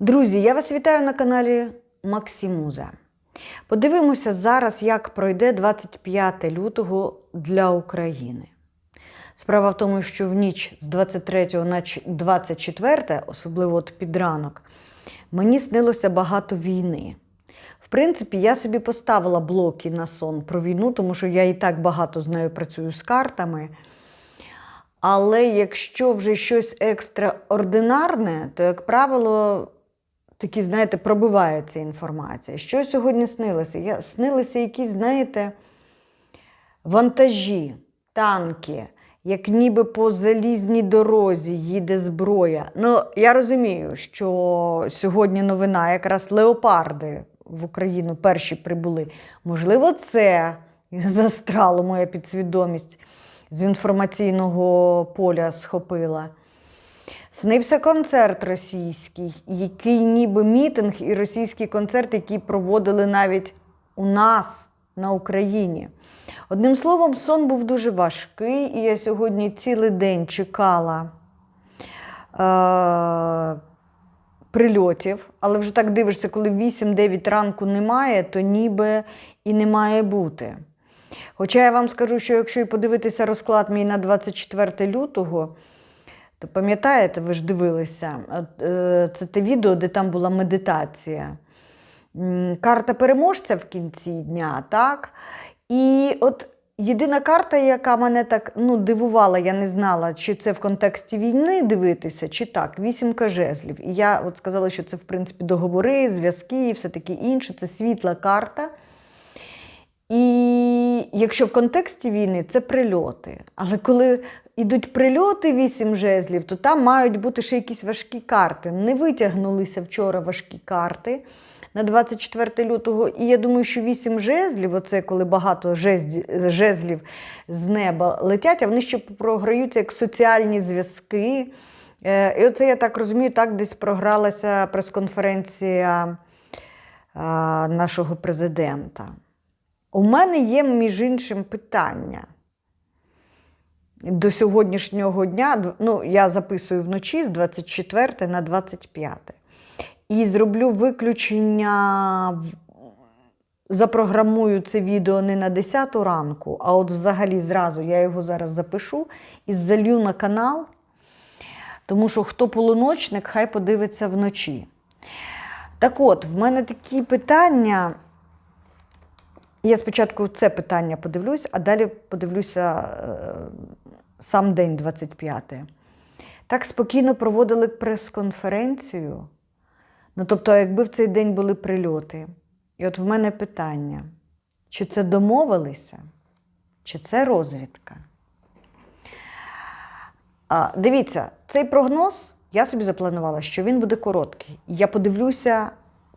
Друзі, я вас вітаю на каналі Максимуза. Подивимося зараз, як пройде 25 лютого для України. Справа в тому, що в ніч з 23 на 24, особливо от під ранок, мені снилося багато війни. В принципі, я собі поставила блоки на сон про війну, тому що я і так багато з нею працюю з картами. Але якщо вже щось екстраординарне, то, як правило, такі, знаєте, пробивається інформація. Що сьогодні снилося? Я, снилися якісь, знаєте, вантажі, танки, як ніби по залізній дорозі їде зброя. Ну, я розумію, що сьогодні новина, якраз леопарди в Україну перші прибули. Можливо, це застрало моя підсвідомість з інформаційного поля схопила. Снився концерт російський, який ніби мітинг і російський концерт, який проводили навіть у нас на Україні. Одним словом, сон був дуже важкий, і я сьогодні цілий день чекала е- прильотів, але вже так дивишся, коли 8-9 ранку немає, то ніби і не має бути. Хоча я вам скажу, що якщо і подивитися розклад мій на 24 лютого, то пам'ятаєте, ви ж дивилися, е, це те відео, де там була медитація. Карта переможця в кінці дня, так? І от єдина карта, яка мене так ну, дивувала, я не знала, чи це в контексті війни дивитися, чи так, вісімка жезлів. І я от сказала, що це, в принципі, договори, зв'язки і все таке інше. Це світла карта. І якщо в контексті війни, це прильоти. Але коли йдуть прильоти вісім жезлів, то там мають бути ще якісь важкі карти. Не витягнулися вчора важкі карти на 24 лютого. І я думаю, що вісім жезлів, оце коли багато жезлів з неба летять, а вони ще програються як соціальні зв'язки. Е, І оце, я так розумію, так десь програлася прес-конференція нашого президента. У мене є, між іншим, питання. До сьогоднішнього дня, ну, я записую вночі з 24 на 25. І зроблю виключення, запрограмую це відео не на 10 ранку, а от взагалі зразу я його зараз запишу і залью на канал. Тому що хто полуночник, хай подивиться вночі. Так от, в мене такі питання. Я спочатку це питання подивлюсь, а далі подивлюся е, сам день 25. Так спокійно проводили прес-конференцію. Ну, тобто, якби в цей день були прильоти. І от в мене питання: чи це домовилися, чи це розвідка? А, дивіться, цей прогноз я собі запланувала, що він буде короткий. Я подивлюся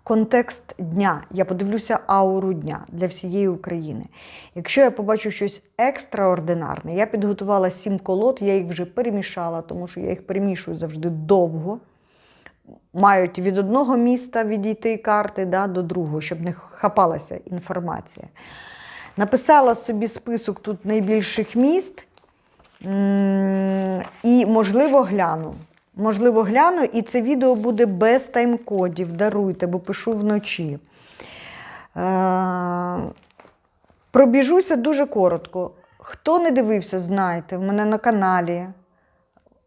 контекст дня, я подивлюся ауру дня для всієї України. Якщо я побачу щось екстраординарне, я підготувала сім колод, я їх вже перемішала, тому що я їх перемішую завжди довго. Мають від одного міста відійти карти да, до другого, щоб не хапалася інформація. Написала собі список тут найбільших міст. І, можливо, гляну. Можливо, гляну, і це відео буде без тайм-кодів. Даруйте, бо пишу вночі. Е, Пробіжуся дуже коротко. Хто не дивився, знайте, в мене на каналі,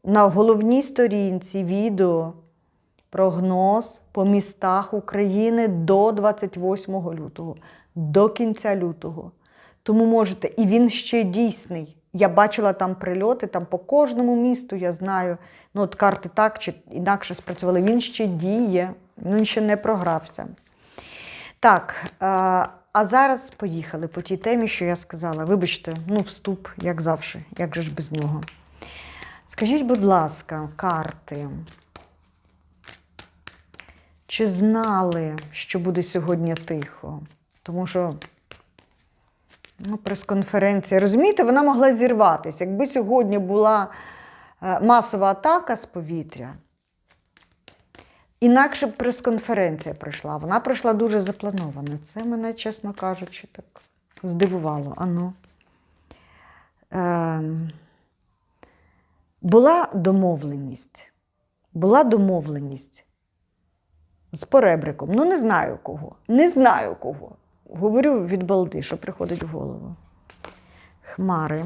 на головній сторінці відео прогноз по містах України до 28 лютого, до кінця лютого. Тому можете, і він ще дійсний. Я бачила там прильоти, там по кожному місту я знаю. Ну, от карти так чи інакше спрацювали. Він ще діє, ну, він ще не програвся. Так, е, а зараз поїхали по тій темі, що я сказала. Вибачте, ну, вступ, як завжди, як же ж без нього. Скажіть, будь ласка, карти. Чи знали, що буде сьогодні тихо? Тому що ну, прес-конференція, розумієте, вона могла зірватися. Якби сьогодні була масова атака з повітря, інакше б прес-конференція пройшла. Вона пройшла дуже заплановано. Це мене, чесно кажучи, так здивувало. Ану. Ем, була домовленість. Була домовленість з поребриком. Ну, не знаю кого. Не знаю кого. Говорю від балди, що приходить в голову. Хмари.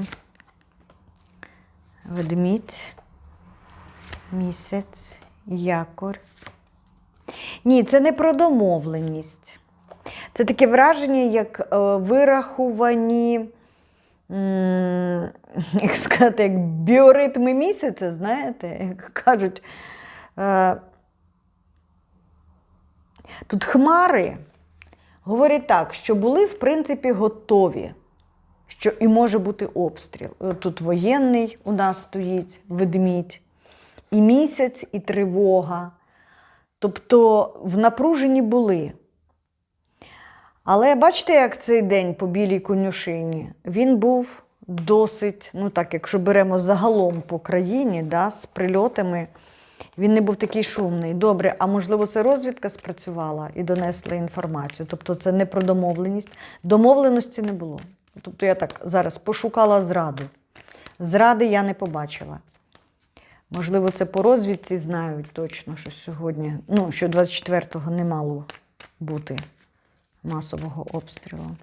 Ведмідь. Місяць. Якор. Ні, це не про домовленість. Це таке враження, як е, вирахувані, як сказати, як біоритми місяця, знаєте, як кажуть. Е, тут хмари говорять так, що були, в принципі, готові, що і може бути обстріл. Тут воєнний у нас стоїть ведмідь, і місяць, і тривога. Тобто в напруженні були. Але бачите, як цей день по білій конюшині, він був досить, ну так, якщо беремо загалом по країні, да, з прильотами, він не був такий шумний. Добре, а можливо, це розвідка спрацювала і донесла інформацію. Тобто це не про домовленість. Домовленості не було. Тобто я так зараз пошукала зраду. Зради я не побачила. Можливо, це по розвідці знають точно, що сьогодні, ну, що 24-го не мало бути масового обстрілу.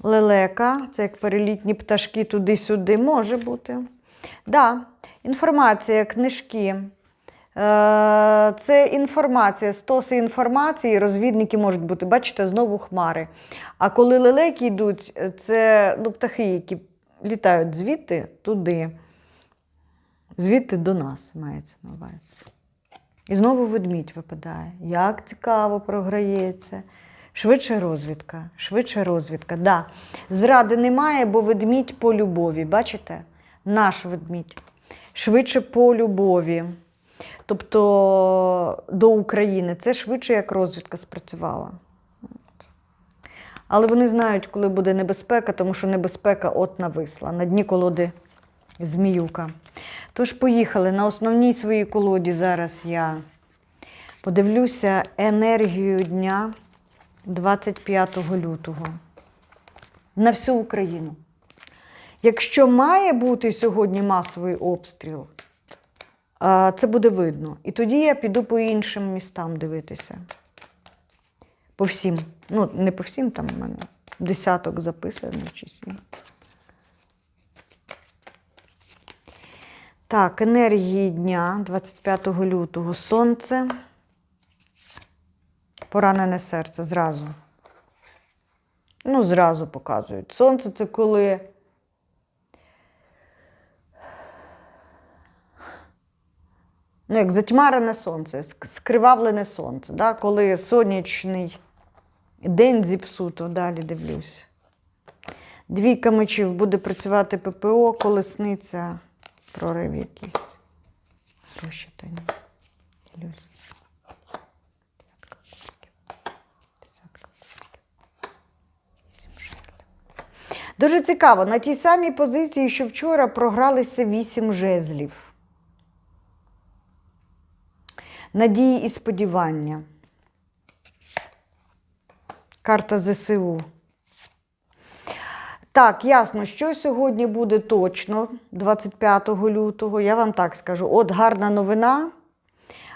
Лелека, це як перелітні пташки туди-сюди, може бути. Да, інформація, книжки. Е, Це інформація, стоси інформації, розвідники можуть бути. Бачите, знову хмари. А коли лелеки йдуть, це ну, птахи, які літають звідти туди, звідти до нас мається на увазі. І знову ведмідь випадає. Як цікаво програється. Швидше розвідка, швидше розвідка. Да. Зради немає, бо ведмідь по любові. Бачите? Наш ведмідь. Швидше по любові. Тобто до України. Це швидше як розвідка спрацювала. Але вони знають, коли буде небезпека, тому що небезпека от нависла. На дні колоди зміюка. Тож поїхали. На основній своїй колоді зараз я подивлюся енергію дня 25 лютого на всю Україну. Якщо має бути сьогодні масовий обстріл, це буде видно. І тоді я піду по іншим містам дивитися. По всім. Ну, не по всім, там у мене десяток записано чи сім. Так, енергії дня 25 лютого. Сонце. Поранене серце зразу. Ну, зразу показують. Сонце це коли. Ну, як затьмарене сонце, скривавлене сонце, да? коли сонячний день зіпсуто, далі дивлюсь. Двійка мечів буде працювати ППО, колесниця, прорив якийсь. Гроші та ні. Ділюсь. Дуже цікаво. На тій самій позиції, що вчора програлися вісім жезлів. Надії і сподівання. Карта ЗСУ. Так, ясно, що сьогодні буде точно 25 лютого. Я вам так скажу. От гарна новина.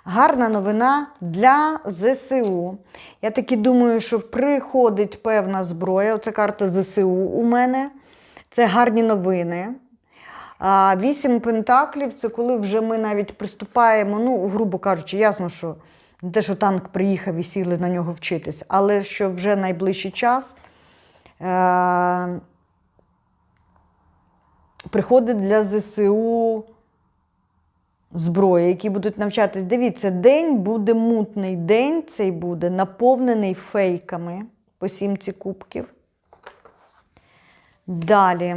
Гарна новина для ЗСУ. Я таки думаю, що приходить певна зброя. Оце карта ЗСУ у мене. Це гарні новини. Вісім пентаклів це коли вже ми навіть приступаємо, ну, грубо кажучи, ясно, що не те, що танк приїхав і сіли на нього вчитись, але що вже найближчий час е- приходить для ЗСУ зброя, які будуть навчатись. Дивіться, день буде мутний, день цей буде наповнений фейками по сімці кубків. Далі.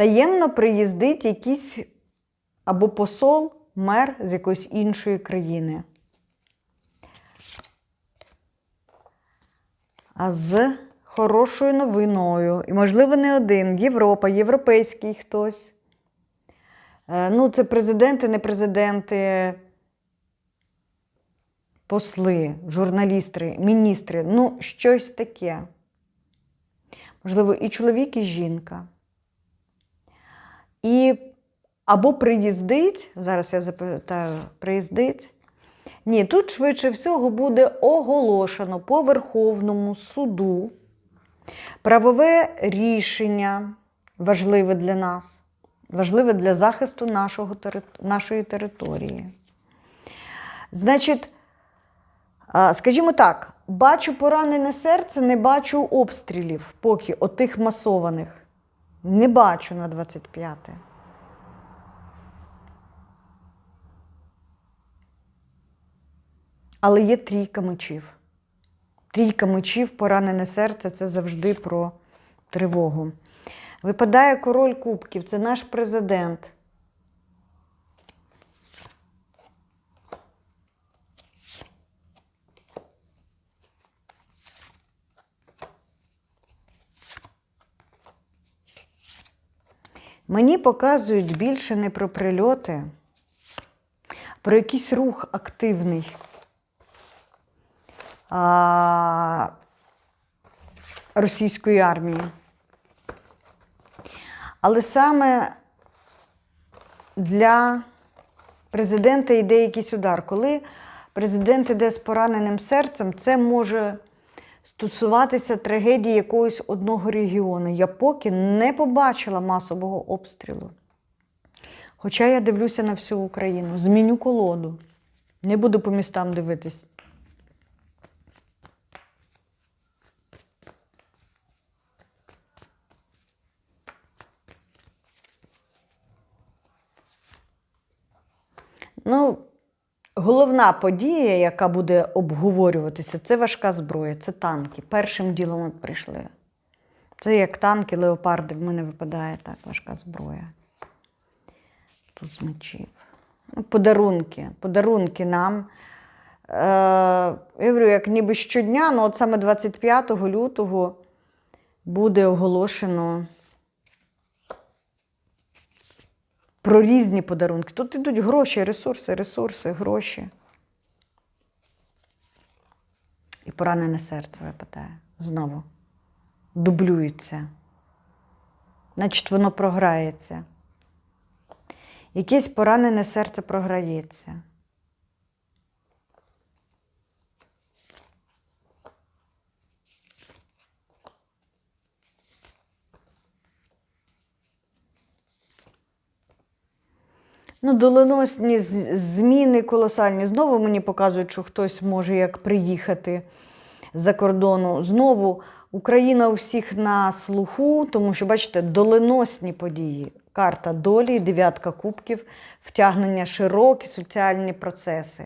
Таємно приїздить якийсь або посол, мер з якоїсь іншої країни. А з хорошою новиною, і, можливо, не один, Європа, європейський хтось. Е, Ну, це президенти, не президенти, посли, журналісти, міністри. Ну, щось таке. Можливо, і чоловік, і жінка. І Або приїздить, зараз я запитаю, приїздить. Ні, тут швидше всього буде оголошено по Верховному суду правове рішення важливе для нас, важливе для захисту нашого, нашої території. Значить, скажімо так, бачу поранене серце, не бачу обстрілів, поки отих масованих. Не бачу на 25-те. Але є трійка мечів. Трійка мечів, поранене серце це завжди про тривогу. Випадає король кубків, це наш президент. Мені показують більше не про прильоти, про якийсь рух активний. А, російської армії. Але саме для президента йде якийсь удар. Коли президент йде з пораненим серцем, це може стосуватися трагедії якогось одного регіону. Я поки не побачила масового обстрілу. Хоча я дивлюся на всю Україну, зміню колоду. Не буду по містам дивитись. Ну, головна подія, яка буде обговорюватися, це важка зброя, це танки. Першим ділом прийшли. Це як танки, леопарди, в мене випадає так, важка зброя. Тут з мечів. Ну, подарунки. Подарунки нам. Е, я говорю, як ніби щодня, ну от саме 25 лютого буде оголошено про різні подарунки. Тут йдуть гроші, ресурси, ресурси, гроші. І поранене серце випадає знову. Дублюється. Значить, воно програється. Якесь поранене серце програється. Ну, доленосні зміни колосальні. Знову мені показують, що хтось може як приїхати з-за кордону. Знову Україна у всіх на слуху, тому що, бачите, доленосні події. Карта долі, дев'ятка кубків, втягнення широкі соціальні процеси.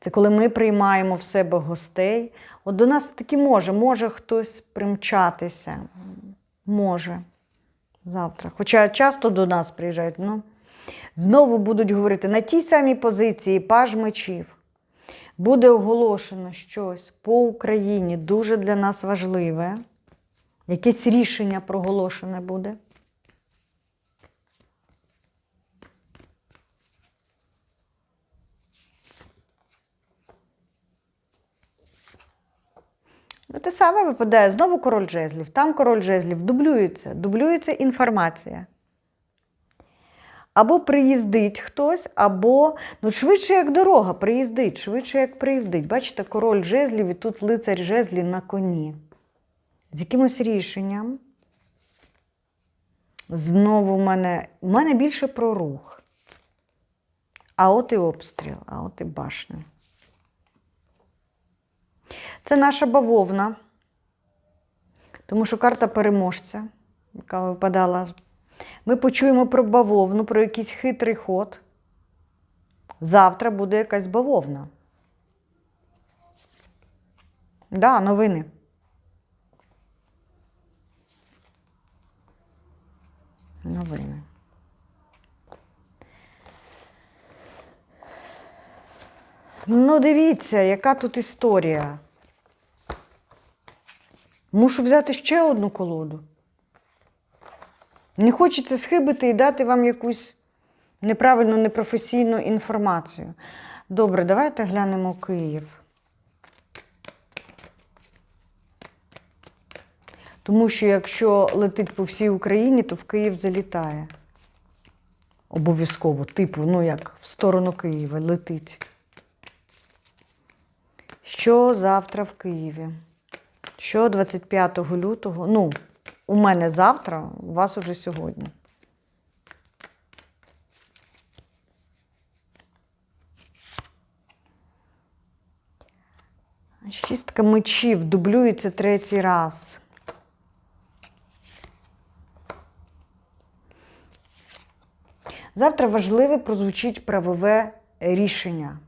Це коли ми приймаємо в себе гостей. От до нас таки може, може хтось примчатися. Може. Завтра. Хоча часто до нас приїжджають. Ну, Знову будуть говорити на тій самій позиції паж мечів. Буде оголошено щось по Україні дуже для нас важливе. Якесь рішення проголошене буде. Ну, те саме випадає знову король жезлів. Там король жезлів дублюється, дублюється інформація. Або приїздить хтось, або ну, швидше як дорога, приїздить, швидше як приїздить. Бачите, король жезлів і тут лицар жезлі на коні. З якимось рішенням. Знову в мене, в мене більше про рух. А от і обстріл, а от і башня. Це наша бавовна, тому що карта переможця, яка випадала. Ми почуємо про бавовну, про якийсь хитрий ход. Завтра буде якась бавовна. Да, новини. Новини. Ну, дивіться, яка тут історія. Мушу взяти ще одну колоду. Не хочеться схибити і дати вам якусь неправильну, непрофесійну інформацію. Добре, давайте глянемо Київ. Тому що якщо летить по всій Україні, то в Київ залітає. Обов'язково, типу, ну як в сторону Києва летить. Що завтра в Києві? Що 25 лютого? Ну, у мене завтра, у вас уже сьогодні. Шістка мечів дублюється третій раз. Завтра важливе прозвучить правове рішення.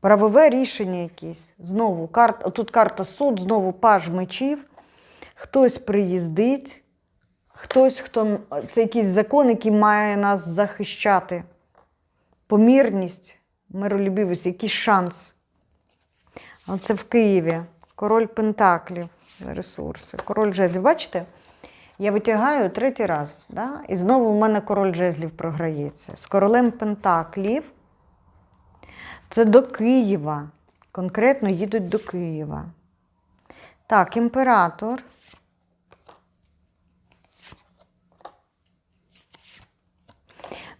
Правове рішення якесь. Знову карта, тут карта суд, знову паж мечів. Хтось приїздить, хтось, хто це якийсь закон, який має нас захищати. Помірність, миролюбивість, якийсь шанс. Оце в Києві. Король Пентаклів, ресурси. Король жезлів. Бачите? Я витягаю третій раз, да? і знову у мене король жезлів програється. З королем Пентаклів. Це до Києва. Конкретно їдуть до Києва. Так, імператор.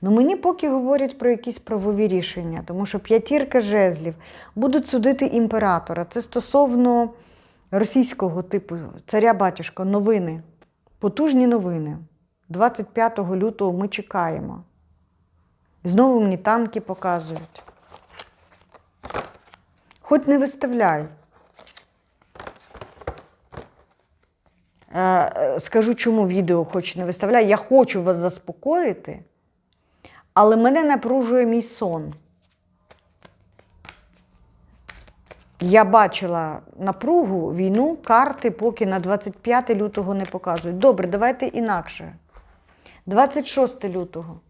Ну, мені поки говорять про якісь правові рішення, тому що п'ятірка жезлів будуть судити імператора. Це стосовно російського типу царя батюшка, новини. Потужні новини. 25 лютого ми чекаємо. Знову мені танки показують. Хоч не виставляй. Е, е, Скажу, чому відео хоч не виставляю. Я хочу вас заспокоїти, але мене напружує мій сон. Я бачила напругу, війну, карти поки на 25 лютого не показують. Добре, давайте інакше. 26 лютого.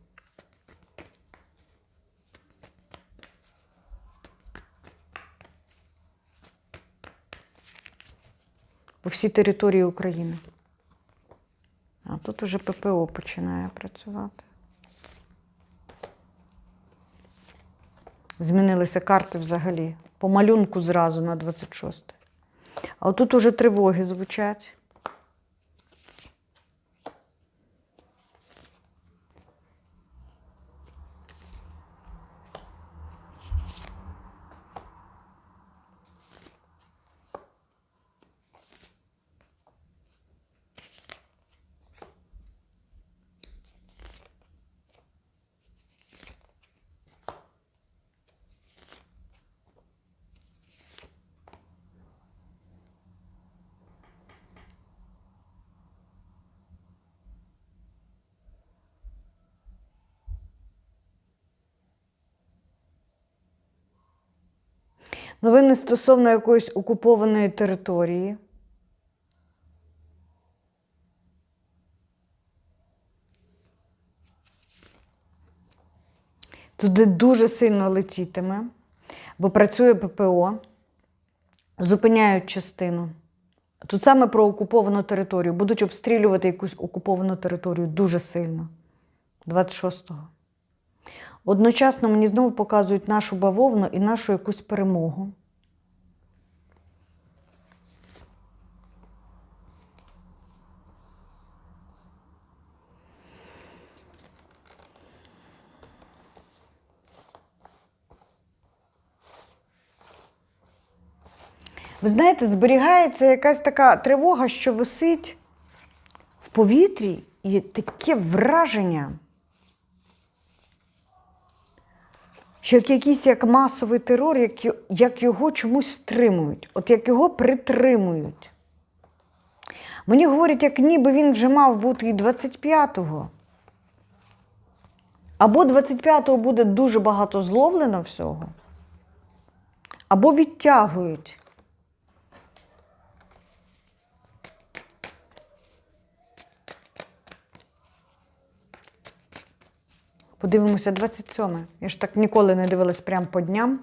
По всій території України. А тут уже ППО починає працювати. Змінилися карти взагалі. По малюнку зразу на 26. А отут уже тривоги звучать. Новини стосовно якоїсь окупованої території. Туди дуже сильно летітиме, бо працює ППО, зупиняють частину. Тут саме про окуповану територію. Будуть обстрілювати якусь окуповану територію дуже сильно. 26-го. Одночасно мені знову показують нашу бавовну і нашу якусь перемогу. Ви знаєте, зберігається якась така тривога, що висить в повітрі, і таке враження. Що як якийсь як масовий терор, як, як його чомусь стримують, от як його притримують. Мені говорять, як ніби він вже мав бути і 25-го. Або 25-го буде дуже багато зловлено всього, або відтягують. Подивимося 27. Я ж так ніколи не дивилась прямо по дням.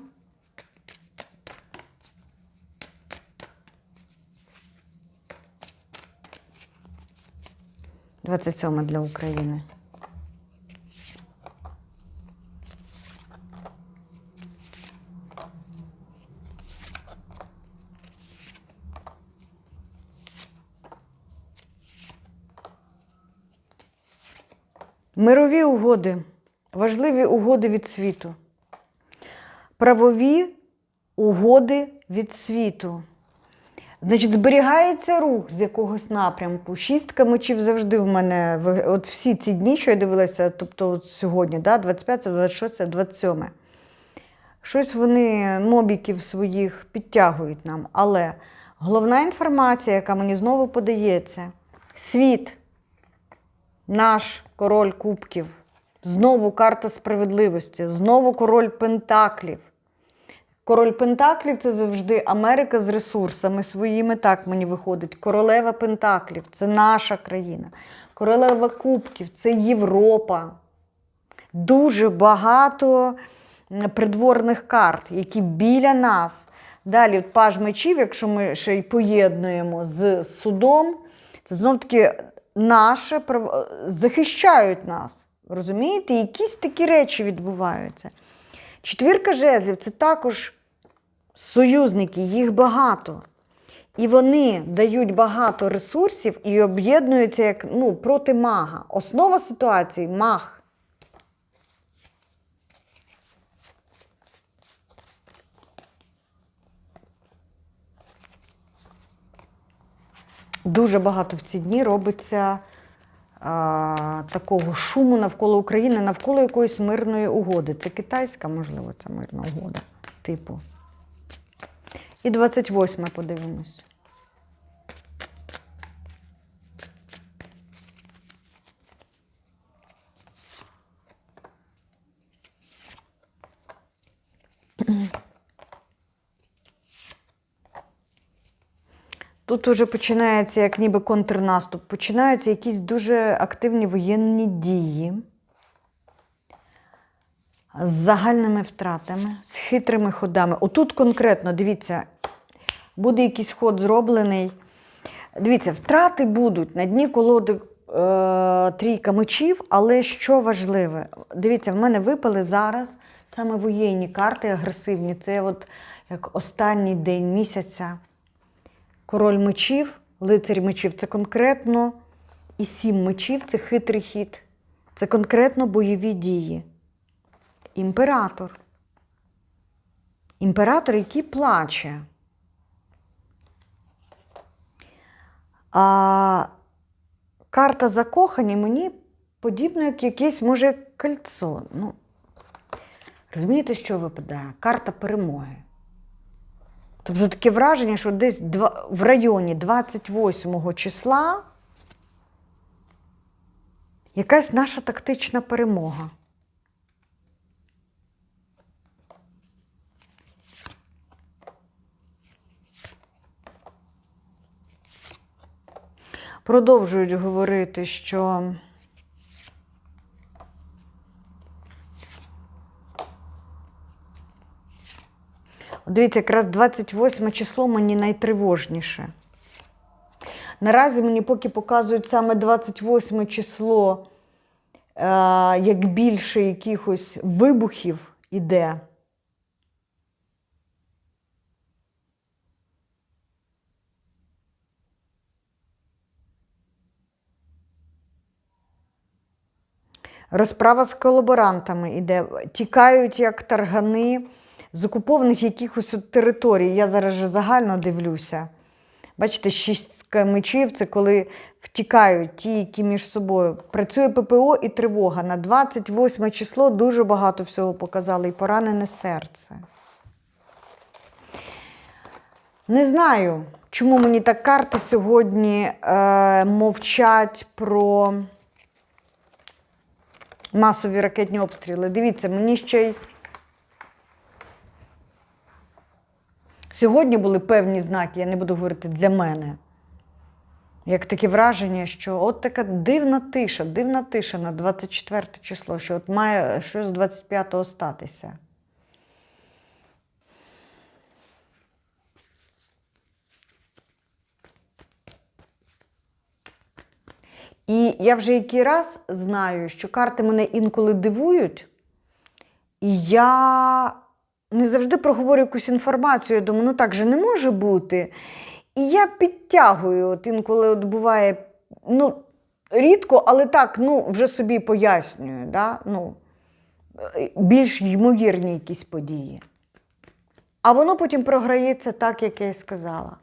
Двадцять сьоме для України. Мирові угоди. Важливі угоди від світу. Правові угоди від світу. Значить, зберігається рух з якогось напрямку. Шістка мечів завжди в мене. От всі ці дні, що я дивилася, тобто от сьогодні, да, 25, 26, 27. Щось вони мобіків своїх підтягують нам. Але головна інформація, яка мені знову подається: світ, наш король кубків, знову карта справедливості, знову король пентаклів. Король Пентаклів це завжди Америка з ресурсами своїми. Так мені виходить. Королева Пентаклів це наша країна. Королева Кубків це Європа. Дуже багато придворних карт, які біля нас. Далі паж мечів, якщо ми ще й поєднуємо з судом, це знов таки наше прав- захищають нас. Розумієте? Якісь такі речі відбуваються. Четвірка жезлів це також союзники, їх багато. І вони дають багато ресурсів і об'єднуються як ну, проти мага. Основа ситуації маг. Дуже багато в ці дні робиться такого шуму навколо України, навколо якоїсь мирної угоди. Це китайська, можливо, це мирна угода, типу. І 28 подивимось. Тут уже починається як ніби контрнаступ, починаються якісь дуже активні воєнні дії з загальними втратами, з хитрими ходами. Отут конкретно, дивіться, буде якийсь ход зроблений. Дивіться, втрати будуть на дні колоди е, трійка мечів, але що важливе, дивіться, в мене випали зараз саме воєнні карти агресивні. Це от як останній день місяця. Король мечів, лицарь мечів це конкретно і сім мечів це хитрий хід. Це конкретно бойові дії. Імператор. Імператор, який плаче. А карта закохані мені подібно, як якесь, може, кольцо. Ну, розумієте, що випадає? Карта перемоги. Тобто таке враження, що десь два- в районі 28 числа якась наша тактична перемога. Продовжують говорити, що Дивіться, якраз 28 число мені найтривожніше. Наразі мені поки показують саме 28 число, е, як більше якихось вибухів іде. Розправа з колаборантами йде. Тікають як таргани з окупованих якихось територій. Я зараз же загально дивлюся. Бачите, шістка мечів це коли втікають ті, які між собою. Працює ППО і тривога. На 28 число дуже багато всього показали і поранене серце. Не знаю, чому мені так карти сьогодні е, мовчать про масові ракетні обстріли. Дивіться, мені ще й. Сьогодні були певні знаки, я не буду говорити для мене. Як таке враження, що от така дивна тиша, дивна тиша на 24 число, що от має щось з 25-го статися. І я вже який раз знаю, що карти мене інколи дивують, і я не завжди проговорю якусь інформацію. Я думаю, ну так же не може бути. І я підтягую, от інколи от буває, ну, рідко, але так, ну, вже собі пояснюю. Да? Ну, е, більш ймовірні якісь події. А воно потім програється так, як я і сказала.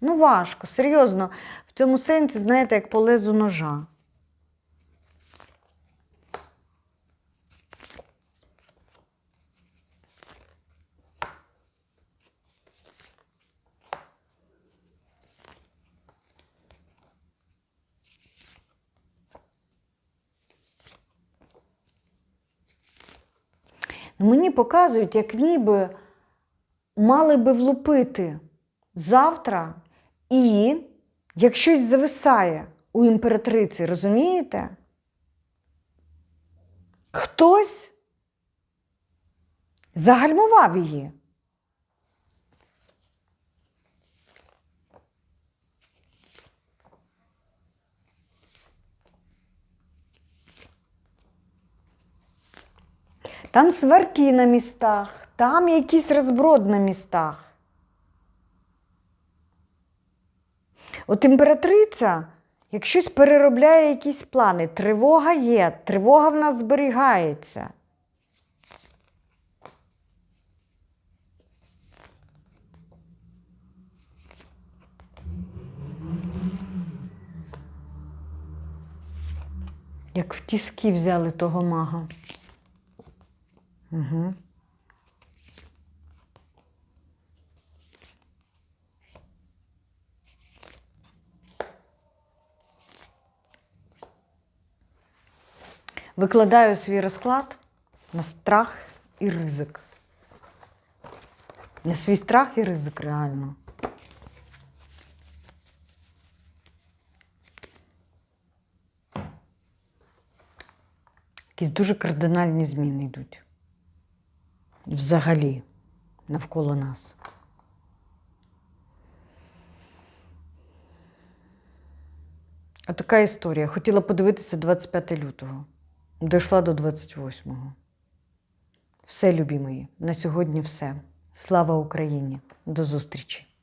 Ну, важко, серйозно. В цьому сенсі, знаєте, як по лезу ножа. Мені показують, як ніби мали би влупити завтра і як щось зависає у імператриці, розумієте? Хтось загальмував її. Там сварки на містах, там якийсь розброд на містах. От імператриця, як щось переробляє якісь плани, тривога є, тривога в нас зберігається. Як в тіски взяли того мага. Угу. Викладаю свій розклад на страх і ризик. На свій страх і ризик реально. Якісь дуже кардинальні зміни йдуть. Взагалі навколо нас. Отака історія. Хотіла подивитися 25 лютого. Дійшла до 28-го. Все, любі мої, на сьогодні все. Слава Україні! До зустрічі!